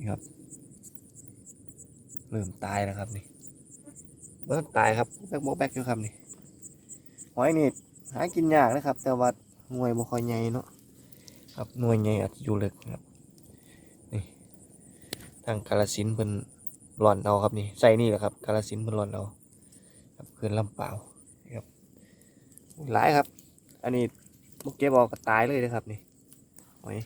นี่ครับ เริ่มตายแล้วครับนี่เริ่มตายครับแบกโบแบกอยู่ครับนี่หอยนี่หากินยากนะครับ แต่ว่าหน่วยบ่ค่อยใหญ่เนาะครับหน่วยใหญ่อาจจะอยู่เลึกครับนี่ทางกาลสินเพิ่นหล่อนเอาครับนี่ใส่นี่แหละครับกาลสินเพิ่นหล่อนเอาครับเขื่อนลำเปล่านะครับหลายครับ อันนี้พวกเก็บออกก็ตายเลยนะครับนี่หอย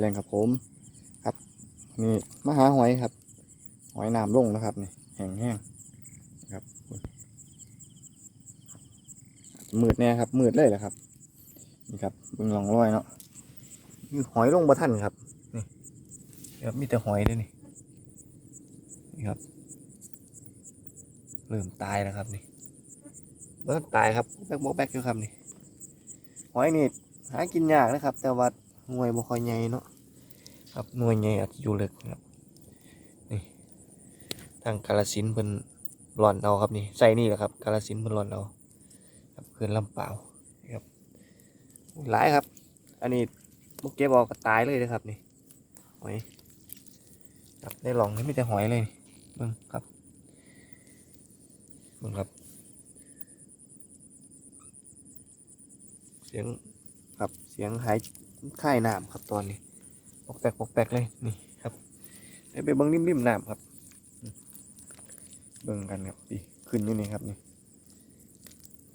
แลนด์ครับผมครับนี่มาหาหอยครับ หอยน้ำลงนะครับนี่แห้งแห้งครับมืดแน่ครับมืดเลยแหละครับนี่ครับเบิ่งหลองรอยเนาะนี่หอยลงบ่ทันครับนี่ครับมีแต่หอยด้วยนี่นี่ครับ เริ่มตายแล้วครับนี่เริ่มตายครับแบกโบกแบกอยู่ครับนี่หอยนี่หากินยากนะครับ แต่ว่า หน่วยบ่ค่อยใหญ่เนาะครับหน่วยใหญ่อาจอยู่เลึกครับนี่ทางกาลสินเพิ่นหล่อนเอาครับนี่ใส่นี่แหละครับกาลสินเพิ่นหล่อนเอาครับเขื่อนลำเปล่าครับหลายครับ อันนี้พวกเก็บออกก็ตายเลยนะครับนี่หอยครับได้ลองนี่มีแต่หอยเลยเบิ่งครับเบิ่งครับ เสียงครับเสียงหาย ค่ายน้ำครับตอนนี้ปอกแปกปอกแปกเลยนี่ครับได้ไปเบิ่งริมๆน้ำครับ เบิ่งกันครับดีขึ้นอยู่นี่ครับนี่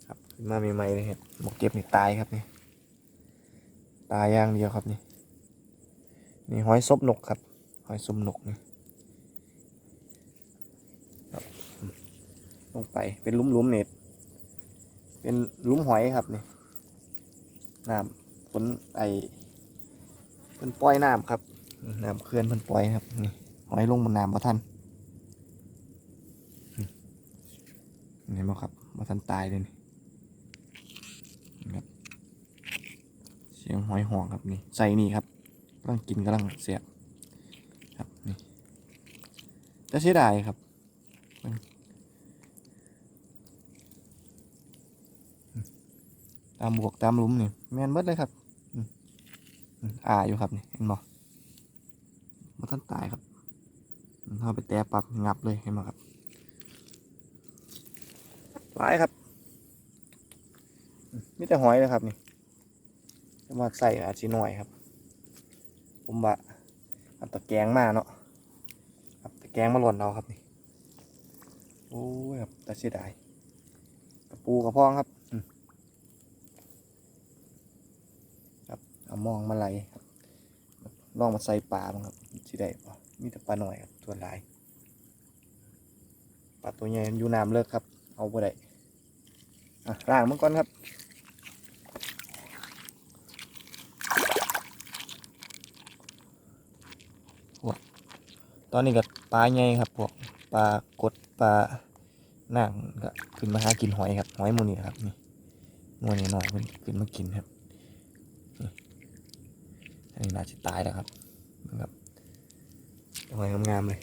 ครับขึ้นมาใหม่ๆเลยครับหมกเก็บนี่ตายครับนี่ตายย่างเดียวครับนี่นี่หอยซบนกครับหอยซุมนกนี่ลงไปเป็นลุ่มๆเน็ตเป็นลุ่มหอยครับนี่น้ำ นไอเป็นปล่อยน้ำครับน้ำเขื่อนเป็นปล่อยครับนี่หอยลงบนน้ำมาทันเห็นไหมครับมาทันตายเลยนี่นะครับเสียงหอยหองครับนี่ใส่นี่ครับกำลังกินกำลังเสียบครับนี่จะเสียดายครับตามบวกตามลุมนี่แมนเบิดเลยครับ อ่าอยู่ครับนี่เห็นบ่มาท่านตายครับมันเข้าไปแตะปับงับเลยเห็นบ่ครับหลายครับมีแต่หอยเลยครับนี่จะมาใส่อาจสิหน่อยครับ ผมว่าเอาตะแกรงมาเนาะครับตะแกรงมาหล่นเอาครับนี่โอ้ยครับแต่เสียดายกระปูกระพองครับอืมครับ เอามองมาไหลครับลองมาใส่ปลาบ้างครับสิได้ปะมีแต่ปลาหน่อยครับตัวหลายปลาตัวใหญ่อยู่น้ำเลิกครับ เอาไปได้อะล้างมันก่อนครับตอนนี้ก็ปลาใหญ่ครับพวกปลากดปลาหนังก็ขึ้นมาหากินหอยครับหอยมูนี่ครับนี่มูนี่หน่อยมันขึ้นมากินครับ อันนี้น่าจะตายแล้วครับนะครับหอยงามๆเลย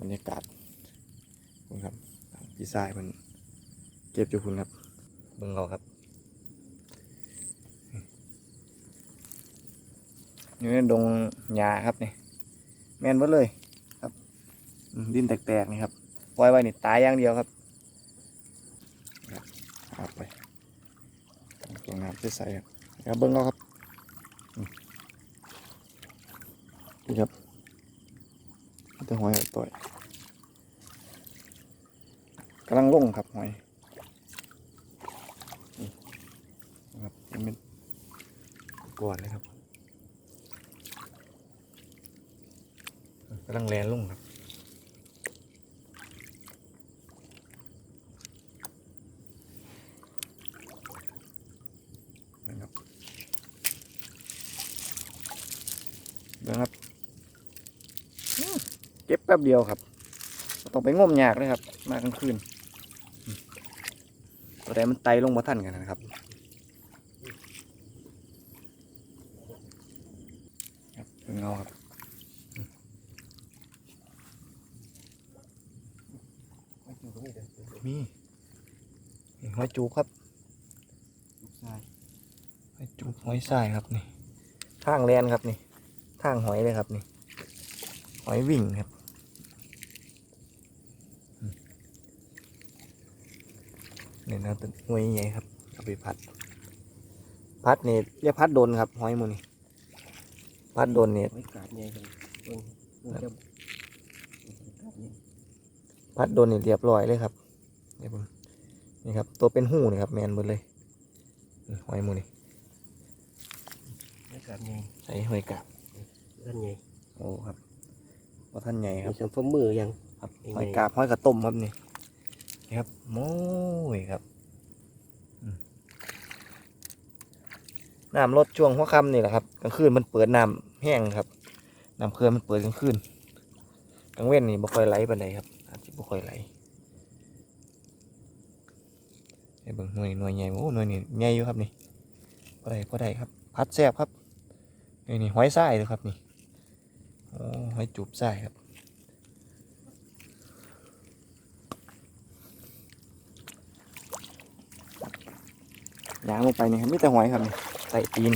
บรรยากาศนี่ครับพี่ชายมันเก็บอยู่คุณครับเบิ่งเอาครับนี่อยู่ในดงหญ้าครับนี่แม่นหมดเลยครับดินแตกๆนี่ครับปล่อยไว้นี่ตายอย่างเดียวครับเอาไปตัวน้ำใสๆครับครับเบิ้งเอาครับ กำลังลงครับหอยครับยังเป็นกวอนเลยครับกำลังแลนลงครับนะครับนะครับเก็บแป๊บเดียวครับ ต้องไปง่มยากเลยครับ มากลางคืน ตัวใดมันไตลงมาทันกันนะครับครับเพิ่งเอาครับอืมมีนี่หอยจูบครับหอยจูบหอยทรายครับนี่ทางแลนครับนี่ทางหอยเลยครับนี่หอยวิ่งครับอืม นี่นะเป็นหอยใหญ่ครับเอาไปพัด พัดนี่เรียกพัดโดนครับหอยหมูนี่พัดโดนเนี่ยไม่กาดใหญ่กันเบิ่งมันจะกาดใหญ่พัดโดนนี่เรียบร้อยเลยครับเดี๋ยวผมนี่ครับ ตัวเป็นหูนี่ครับแมนหมดเลยนี่หอยหมูนี่ไม่กาดใหญ่ใส่หอยกาบด้านใหญ่โอ้ครับว่าท่านใหญ่คมีรับสัมฟมือยังครับยังไงหอยกาบหอยกระต้มครับนี่นี่ครับโม้ยครับอืม น้ำลดช่วงหัวค่ำนี่แหละครับกลางคืนมันเปิดน้ำแห้งครับน้ำเคลื่อนมันเปิดกลางคืนกลางเว้นนี่บ่ค่อยไหลปานใดครับอาจจะบ่ค่อยไหลไอ้เบิ่งหน่วยหน่วยใหญ่โอ้หน่วยนี่ใหญ่อยู่ครับนี่พอได้พอได้ครับ พัดแซบครับนี่นี่หอยทรายเลยครับนี่โอ้หอยจูบทรายครับยางลงไปนี่ครับมีแต่หอยครับนี่ ใส่ตีน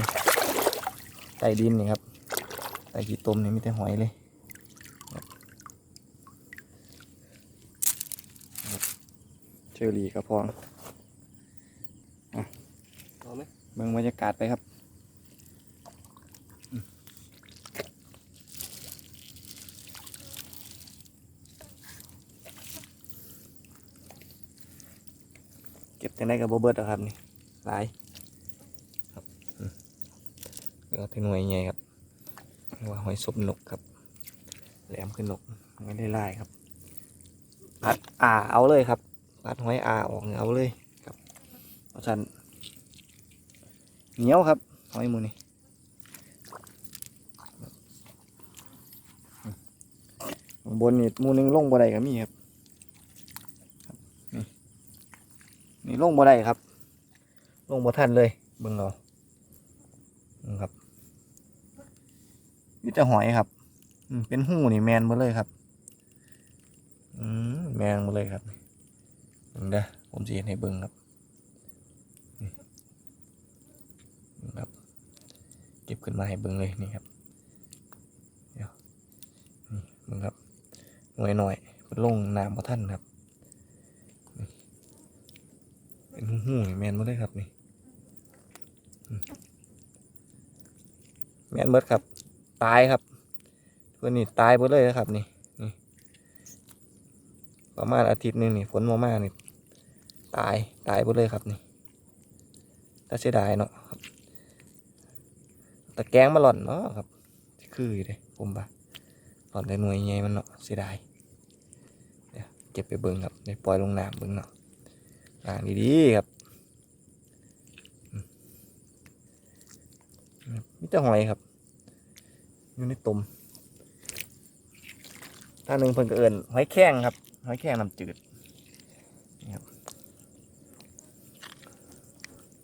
ใส่ดินนี่ครับใส่ขี้ตมนี่มีแต่หอยเลยเชอรี่กระพองเอาไหมเบิ่งบรรยากาศไปครับเก็บจังได้กับโบเบิร์ตครับนี่หลาย แล้วถึงหน่วยใหญ่ครับเรียกว่าหอยศพนกครับ แหลมขึ้นนกไม่ได้ไล่ครับพัดอ่าเอาเลยครับพัดหอยอ่าออกเอาเลยครับเพราะฉะนั้นเหนียวครับหอยมูนี่บนนี่มูนึงลงบ่ได้ก็มีครับครับนี่ลงบ่ได้ครับ ลงบ่ทันเลยเบิ่งเอานะครับ นี่จะหอยครับเป็นหูนี่แมนหมาเลยครับอืมแมนหมาเลยครับเด้อผมจะเห็นให้เบิ่งครับนี่ครับ เก็บขึ้นมาให้เบิ่งเลยนี่ครับเดี๋ยวนี่เบิ่งครับหน่วยหน่อยเพิ่นลงน้ำบ่ทันครับเป็นหูนี่แมนหมาเลยครับนี่แมนเบิดครับ ตายครับเพื่อนนี่ตายหมดเลยนะครับนี่นี่ ประมาณอาทิตย์หนึงนี่ฝนมามานี่ตายตายหมดเลยครับนี่ถ้าเสียดายเนาะครับตะแกงมาหล่อนเนาะครับคืออยู่เลยผมบ่าหล่อนได้หน่วยใหญ่มันเนาะเสียดายเดี๋ยวเก็บไปเบิ่งครับได้ปล่อยลงน้ำเบิ่งเนาะล้างดีๆครับมมีแต่หอยครับ อยู่ในตุ่มถ้าหนึ่งเพิ่นก็เอิญหอยแข้งครับหอยแครงน้ำจืดนี่ครับ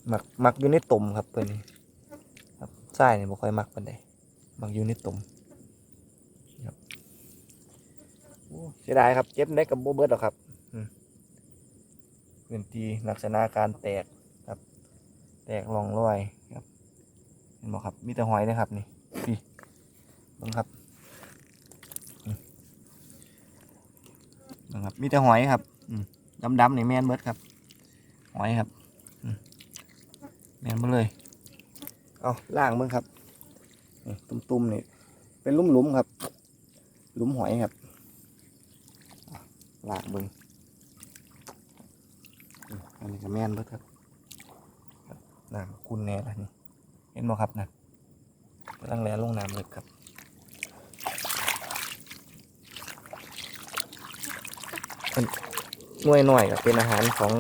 หมักหมักอยู่ในตุ่มครับเพื่อนครับไส้เนี่ยบ่ค่อยหมักปานใดหมักอยู่ในตุ่มนี่ครับเสียดายครับเจ็บได้กับโบเบิร์ดหรอกครับอืมพื้นที่ลักษณะการแตกครับ แตกร่องรอยครับเห็นบ่ครับมีแต่หอยนะครับนี่ นี่เบิ่งครับนะครับ มีแต่หอยครับดำดำๆนี่แมนเบิดครับ หอยครับแมนมาเลย เอาล่างเบิ้งครับ ตุ่มๆนี่เป็นหลุมๆครับ หลุมหอยครับล่างเบิ้งอันนี้ก็แมนเบิดครับครับน้ำคุณแน่ละนี่เห็นบ่ครับนะกำลังแล่ลงน้ำเลยครับ หน่วยหน่อยก็เป็นอาหารของ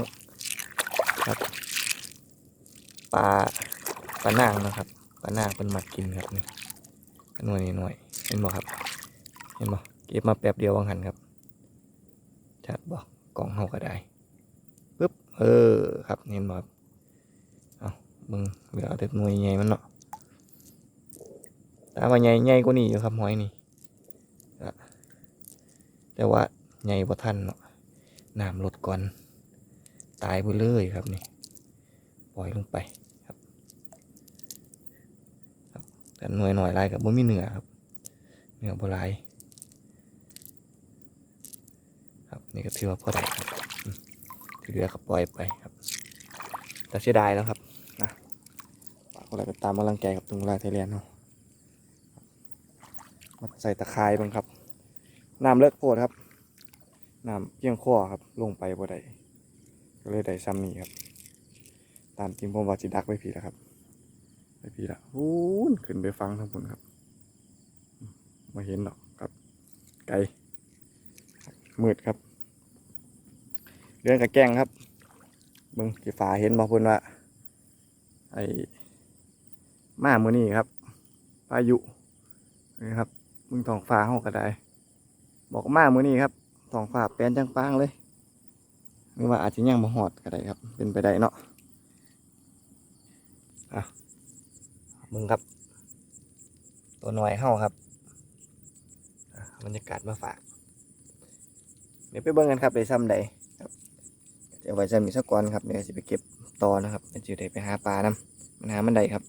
ครับปลาปลานางนะครับปลานางเป็นหมักกินครับนี่หน่วยนี่หน่วยเห็นบ่ครับ เห็นบ่เก็บมาแป๊บเดียววังหันครับชัดบอกกล่องเฮาก็ได้ปึ๊บเออครับเห็นบ่ครับเอามึงเหลือเอาแต่หน่วยใหญ่มันเนาะแต่ว่าใหญ่ใหญ่กว่านี้อยู่ครับหอยนี่แต่ว่าใหญ่บ่ทันเนาะ น้ำลดก่อน ตายไปเลยครับนี่ ปล่อยลงไปครับแต่หน่วยหน่อยลายกับบ่มีเหนือครับเหนือบ่ลายครับนี่ก็ถือว่าพอได้ครับอืมที่เหลือก็ปล่อยไปครับ แต่เสียดายแล้วครับนะฝากคนละก็ตามกำลังใจกับตรงลายไทยแลนด์เนาะมาใส่ตะไคร้บ้างครับน้ำเลิกโพดครับ น้ำเพียงข้อครับลงไปบ่ได้ก็เลยได้ซ้ำนี่ครับ ตามจริงผมว่าจิดักไว้ผีแล้วครับไว้ผีละหูนขึ้นไปฟังทั้งผลครับมาเห็นหรอกครับ ไกลมืดครับเรื่องกับแกงครับเบิ่งกี่ฝาเห็นบอกพิ่นว่า ไอ้มามือนี่ครับพายุนี่ครับมึงท้องฟ้าเฮาก็ได้ บอกมามือนี่ครับ ท้องฟ้าแปลนจังปางเลยหรือว่าอาจจะยังบ่ฮอดก็ได้ครับ เป็นไปได้เนาะอะมึงครับ ตัวหน่อยเข้าครับอะบรรยากาศมาฝาก เดี๋ยวไปเบิ่งกันครับไปซ้ำใดครับเดี๋ยวไว้ซ้ำอีกสักก่อนครับเดี๋ยวจะไปเก็บต่อนะครับเดี๋ยวจะได้ไปหาปลานํมันหามันใดครับ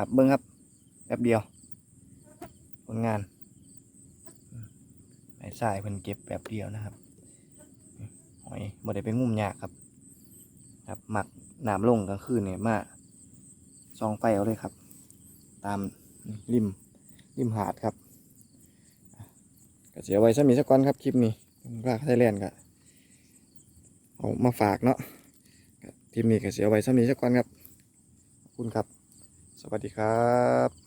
ครับเบิ้งครับแป๊บเดียวผลงานไอ้สายเพิ่นเก็บแป๊บเดียวนะครับหอยบ่ได้ไปงุ่มยากครับ ครับหมักน้ำลงกลางคืนเนี่ยมาซองไฟเอาเลยครับ ตามริมริมหาดครับก็เสียไว้ซะมีสักก่อนครับคลิปนี้ผมก็ไทยแลนด์ก็เอามาฝากเนาะคลิปนี้ก็เสียไว้ซะมีสักก่อนครับขอบคุณครับ วัสดีครับ